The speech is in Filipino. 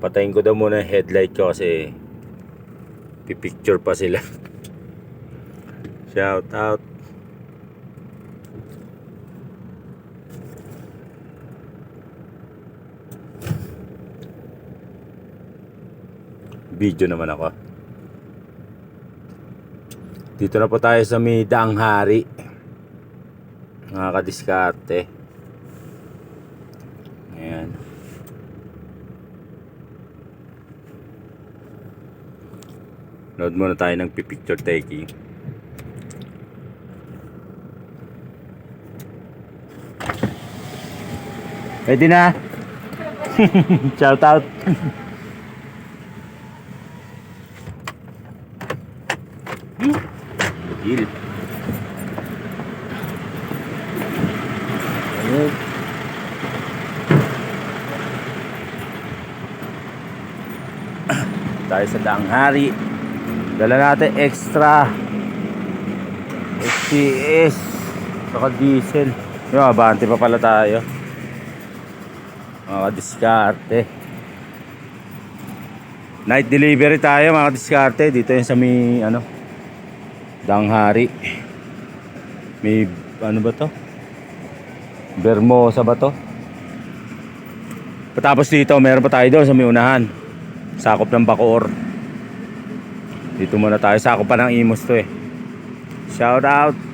Patayin ko daw muna yung headlight ko kasi pipicture pa sila. Shout out. Video naman ako. Dito na po tayo sa may Daang Hari. Mga kadiskarte. Ayan. Load muna tayo ng picture taking. Pwede na. Shout out. Gil. Tayo sa Daang Hari. Dala natin extra SPS saka diesel. Yung abante pa pala tayo. Mga diskarte. Night delivery tayo mga diskarte. Dito yung sa may ano Daang Hari. May ano ba to? Bermosa ba to? Patapos dito, meron pa tayo doon sa may unahan. Sakop ng Bacoor. Dito muna tayo. Sakop pa ng Imos to eh. Shout out.